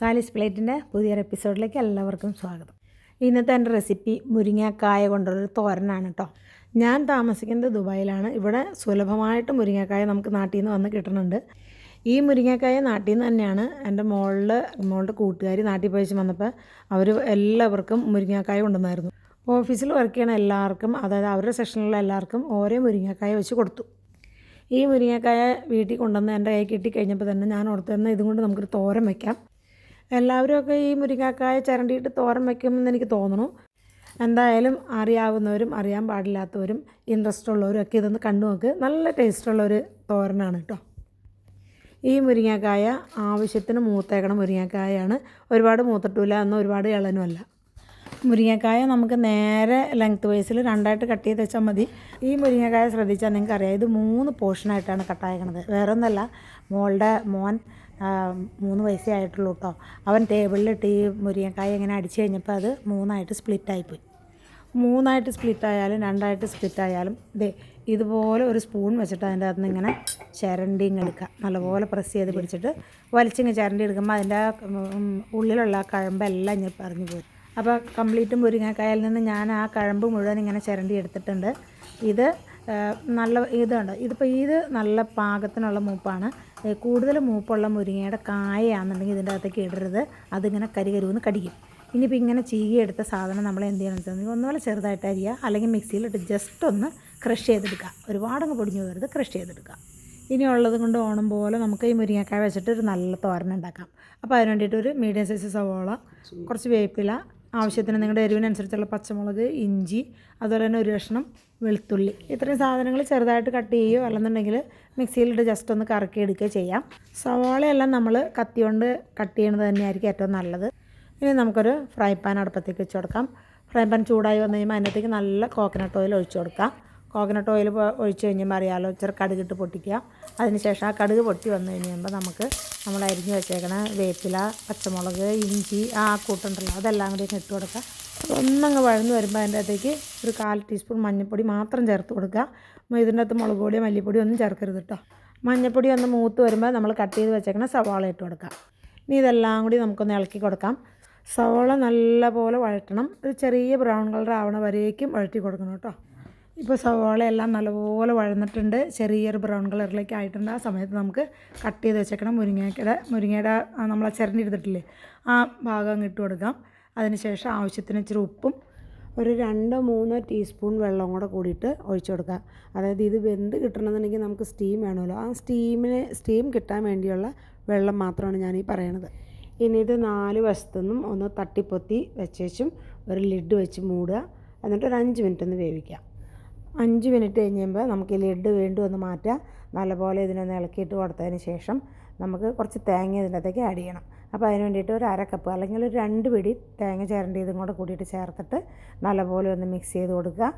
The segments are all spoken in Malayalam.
സാലിസ് പ്ലേറ്റിന്റെ പുതിയൊരു എപ്പിസോഡിലേക്ക് എല്ലാവർക്കും സ്വാഗതം. ഇന്നത്തെ എന്റെ റെസിപ്പി മുരിങ്ങക്കായ കൊണ്ടുള്ളൊരു തോരനാണ് കേട്ടോ ഞാൻ താമസിക്കുന്നത് ദുബായിലാണ്. ഇവിടെ സുലഭമായിട്ട് മുരിങ്ങക്കായ നമുക്ക് നാട്ടിൽ നിന്ന് വന്ന് കിട്ടുന്നുണ്ട്. ഈ മുരിങ്ങക്കായ നാട്ടിൽ നിന്ന് തന്നെയാണ് എന്റെ മോളിൽ മോളുടെ കൂട്ടുകാർ നാട്ടിൽ പോയി വന്നപ്പോൾ അവർ എല്ലാവർക്കും മുരിങ്ങക്കായ കൊണ്ടുവന്നായിരുന്നു. ഓഫീസിൽ വർക്ക് ചെയ്യണ എല്ലാവർക്കും അതായത് അവരുടെ സെക്ഷനിലുള്ള എല്ലാവർക്കും ഓരോ മുരിങ്ങക്കായ വെച്ച് കൊടുത്തു. ഈ മുരിങ്ങക്കായ വീട്ടിൽ കൊണ്ടുവന്ന് എന്റെ കൈ കിട്ടിക്കഴിഞ്ഞപ്പോൾ തന്നെ ഞാൻ ഓർത്തുന്ന ഇതും കൊണ്ട് നമുക്കൊരു തോരം വയ്ക്കാം എല്ലാവരും ഒക്കെ ഈ മുരിങ്ങക്കായ ചിരണ്ടിയിട്ട് തോരൻ വയ്ക്കുമെന്ന് എനിക്ക് തോന്നുന്നു. എന്തായാലും അറിയാവുന്നവരും അറിയാൻ പാടില്ലാത്തവരും ഇൻട്രസ്റ്റ് ഉള്ളവരും ഒക്കെ ഇതൊന്ന് കണ്ടു നോക്ക്. നല്ല ടേസ്റ്റുള്ളൊരു തോരനാണ് കേട്ടോ ഈ മുരിങ്ങക്കായ ആവശ്യത്തിന് മൂത്തേക്കണ മുരിങ്ങക്കായാണ്. ഒരുപാട് മൂത്തിട്ടില്ല എന്ന് ഒരുപാട് ഇളനുമല്ല മുരിങ്ങക്കായ നമുക്ക് നേരെ ലെങ്ത് വൈസിൽ രണ്ടായിട്ട് കട്ട് ചെയ്ത് വെച്ചാൽ മതി. ഈ മുരിങ്ങക്കായ ശ്രദ്ധിച്ചാൽ നിങ്ങൾക്ക് അറിയാം. ഇത് മൂന്ന് പോർഷനായിട്ടാണ് കട്ടായക്കണത് വേറെ ഒന്നല്ല മോളുടെ മോൻ മൂന്ന് വയസ്സേ ആയിട്ടുള്ളൂ കേട്ടോ അവൻ ടേബിളിലിട്ട് ഈ മുരിങ്ങക്കായ ഇങ്ങനെ അടിച്ചു കഴിഞ്ഞപ്പോൾ അത് മൂന്നായിട്ട് സ്പ്ലിറ്റായിപ്പോയി. മൂന്നായിട്ട് സ്പ്ലിറ്റായാലും രണ്ടായിട്ട് സ്പ്ലിറ്റായാലും ദേ ഇതുപോലെ ഒരു സ്പൂൺ വെച്ചിട്ട് അതിന്റെ അകത്ത് ഇങ്ങനെ ചിരണ്ടിങ് എടുക്കുക. നല്ലപോലെ പ്രസ് ചെയ്ത് പിടിച്ചിട്ട് വലിച്ചിങ്ങ് ചിരണ്ടി എടുക്കുമ്പോൾ അതിന്റെ ഉള്ളിലുള്ള കഴമ്പെല്ലാം ഇങ്ങനെ പറഞ്ഞു പോകും അപ്പോൾ കംപ്ലീറ്റ് മുരിങ്ങക്കായയിൽ നിന്ന് ഞാൻ ആ കഴമ്പ് മുഴുവൻ ഇങ്ങനെ ചിരണ്ടി എടുത്തിട്ടുണ്ട്. ഇത് നല്ല ഇതുണ്ട്. ഇതിപ്പോൾ ഇത് നല്ല പാകത്തിനുള്ള മൂപ്പാണ്. കൂടുതൽ മൂപ്പുള്ള മുരിങ്ങയുടെ കായയാണെന്നുണ്ടെങ്കിൽ ഇതിന്റെ അകത്തേക്ക് ഇടരുത്. അതിങ്ങനെ കരികരുവെന്ന് കടിക്കും. ഇനിയിപ്പോൾ ഇങ്ങനെ ചീകിയെടുത്ത സാധനം നമ്മൾ എന്ത് ചെയ്യണമെന്ന് വെച്ചാൽ ഒന്നുപോലെ ചെറുതായിട്ട് അരിയുക അല്ലെങ്കിൽ മിക്സിയിലിട്ട് ജസ്റ്റ് ഒന്ന് ക്രഷ് ചെയ്തെടുക്കുക. ഒരുപാടങ്ങ് പൊടിഞ്ഞു പോകരുത് ക്രഷ് ചെയ്തെടുക്കുക. ഇനിയുള്ളത് കൊണ്ട് ഓണം പോലെ നമുക്ക് ഈ മുരിങ്ങക്കായ വെച്ചിട്ട് ഒരു നല്ല തോരൻ ഉണ്ടാക്കാം. അപ്പോൾ അതിന് വേണ്ടിയിട്ട് ഒരു മീഡിയം സൈസ് സവോള കുറച്ച് വേപ്പില ആവശ്യത്തിന് നിങ്ങളുടെ എരിവിനനുസരിച്ചുള്ള പച്ചമുളക് ഇഞ്ചി അതുപോലെ തന്നെ ഒരു കഷ്ണം വെളുത്തുള്ളി. ഇത്രയും സാധനങ്ങൾ ചെറുതായിട്ട് കട്ട് ചെയ്യുകയോ അല്ലെന്നുണ്ടെങ്കിൽ മിക്സിയിലിട്ട് ജസ്റ്റ് ഒന്ന് കറക്കി എടുക്കുകയോ ചെയ്യാം. സവാളയെല്ലാം നമ്മൾ കത്തി കൊണ്ട് കട്ട് ചെയ്യണത് തന്നെയായിരിക്കും ഏറ്റവും നല്ലത്. ഇനി നമുക്കൊരു ഫ്രൈ പാൻ അടുപ്പത്തേക്ക് വെച്ച് കൊടുക്കാം. ഫ്രൈ പാൻ ചൂടായി വന്നു കഴിയുമ്പോൾ അതിനകത്തേക്ക് നല്ല കോക്കനട്ട് ഓയിൽ ഒഴിച്ചു കൊടുക്കാം. കോക്കനട്ട് ഓയിൽ ഒഴിച്ച് കഴിഞ്ഞുമ്പോൾ അറിയാമല്ലോ ഇച്ചിരി കടുകിട്ട് പൊട്ടിക്കുക. അതിനുശേഷം ആ കടുക് പൊട്ടി വന്നു കഴിയുമ്പോൾ നമുക്ക് നമ്മൾ അരിഞ്ഞ് വെച്ചേക്കണ വേപ്പില പച്ചമുളക് ഇഞ്ചി ആ കൂട്ടുണ്ടല്ലോ അതെല്ലാം കൂടി ഇട്ട് കൊടുക്കുക. ഒന്നങ്ങ് വഴന്ന് വരുമ്പോൾ അതിന്റെ അകത്തേക്ക് ഒരു കാൽ ടീസ്പൂൺ മഞ്ഞൾപ്പൊടി മാത്രം ചേർത്ത് കൊടുക്കുക. ഇതിന്റെ അകത്ത് മുളക് പൊടിയോ മല്ലിപ്പൊടിയോ ഒന്നും ചേർക്കരുത് കേട്ടോ മഞ്ഞൾപ്പൊടി ഒന്ന് മൂത്ത് വരുമ്പോൾ നമ്മൾ കട്ട് ചെയ്ത് വെച്ചേക്കണ സവാള ഇട്ട് കൊടുക്കാം ഇനി ഇതെല്ലാം കൂടി നമുക്കൊന്ന് ഇളക്കി കൊടുക്കാം. സവാള നല്ലപോലെ വഴറ്റണം. ഒരു ചെറിയ ബ്രൗൺ കളർ ആവണ വരേക്കും വഴറ്റി കൊടുക്കണം കേട്ടോ ഇപ്പോൾ സവാള എല്ലാം നല്ലപോലെ വഴന്നിട്ടുണ്ട്. ചെറിയൊരു ബ്രൗൺ കളറിലേക്ക് ആയിട്ടുണ്ട്. ആ സമയത്ത് നമുക്ക് കട്ട് ചെയ്ത് വെച്ചേക്കണം മുരിങ്ങയുടെ മുരിങ്ങയുടെ നമ്മൾ ആ ചിരണ്ടി എടുത്തിട്ടില്ലേ? ആ ഭാഗം അങ്ങ് ഇട്ട് കൊടുക്കാം. അതിനുശേഷം ആവശ്യത്തിന് ഇച്ചിരി ഉപ്പും ഒരു രണ്ടോ മൂന്നോ ടീസ്പൂൺ വെള്ളം കൂടെ കൂടിയിട്ട് ഒഴിച്ചു കൊടുക്കുക അതായത് ഇത് വെന്ത് കിട്ടണമെന്നുണ്ടെങ്കിൽ നമുക്ക് സ്റ്റീം വേണമല്ലോ. ആ സ്റ്റീമിന് സ്റ്റീം കിട്ടാൻ വേണ്ടിയുള്ള വെള്ളം മാത്രമാണ് ഞാൻ ഈ പറയണത്. ഇനി ഇത് നാല് വശത്തുനിന്നും ഒന്ന് തട്ടിപ്പൊത്തി വെച്ചേച്ചും ഒരു ലിഡ് വെച്ച് മൂടുക. എന്നിട്ട് ഒരു അഞ്ച് മിനിറ്റ് ഒന്ന് വേവിക്കുക അഞ്ച് മിനിറ്റ് കഴിയുമ്പോൾ നമുക്ക് ഈ ലിഡ് വീണ്ടും ഒന്ന് മാറ്റാം. നല്ലപോലെ ഇതിനൊന്ന് ഇളക്കിയിട്ട് കൊടുത്തതിന് ശേഷം നമുക്ക് കുറച്ച് തേങ്ങ ഇതിന്റെ അകത്തേക്ക് ആഡ് ചെയ്യണം. അപ്പോൾ അതിന് വേണ്ടിയിട്ട് ഒരു അര കപ്പ് അല്ലെങ്കിൽ ഒരു രണ്ട് പിടി തേങ്ങ ചേരേണ്ട ഇതും കൂടെ കൂടിയിട്ട് ചേർത്തിട്ട് നല്ലപോലെ ഒന്ന് മിക്സ് ചെയ്ത് കൊടുക്കുക.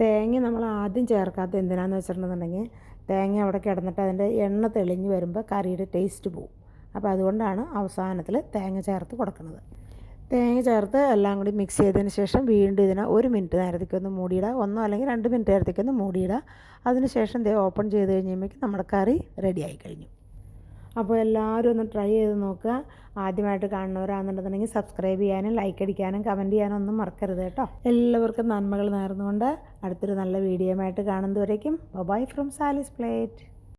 തേങ്ങ നമ്മൾ ആദ്യം ചേർക്കാത്ത എന്തിനാന്ന് വെച്ചിട്ടുണ്ടെന്നുണ്ടെങ്കിൽ തേങ്ങ അവിടെ കിടന്നിട്ട് അതിന്റെ എണ്ണ തെളിഞ്ഞ് വരുമ്പോൾ കറിയുടെ ടേസ്റ്റ് പോവും. അപ്പോൾ അതുകൊണ്ടാണ് അവസാനത്തിൽ തേങ്ങ ചേർത്ത് കൊടുക്കുന്നത്. തേങ്ങ ചേർത്ത് എല്ലാം കൂടി മിക്സ് ചെയ്തതിന് ശേഷം വീണ്ടും ഇതിനെ ഒരു മിനിറ്റ് നേരത്തേക്ക് ഒന്ന് മൂടിയിടുക. ഒന്നോ അല്ലെങ്കിൽ രണ്ട് മിനിറ്റ് നേരത്തേക്ക് ഒന്ന് മൂടിയിടുക. അതിന് ശേഷം ദേ ഓപ്പൺ ചെയ്ത് കഴിയുമ്പോഴേക്കും നമ്മുടെ കറി റെഡി ആയിക്കഴിഞ്ഞു അപ്പോൾ എല്ലാവരും ഒന്ന് ട്രൈ ചെയ്ത് നോക്കുക. ആദ്യമായിട്ട് കാണുന്നവരാണെന്നുണ്ടെന്നുണ്ടെങ്കിൽ സബ്സ്ക്രൈബ് ചെയ്യാനും ലൈക്ക് അടിക്കാനും കമന്റ് ചെയ്യാനും ഒന്നും മറക്കരുത് കേട്ടോ. എല്ലാവർക്കും നന്മകൾ നേർന്നുകൊണ്ട് അടുത്തൊരു നല്ല വീഡിയോ ആയിട്ട് കാണുന്നതുവരേക്കും. ബൈ ഫ്രം സാലിസ് പ്ലേറ്റ്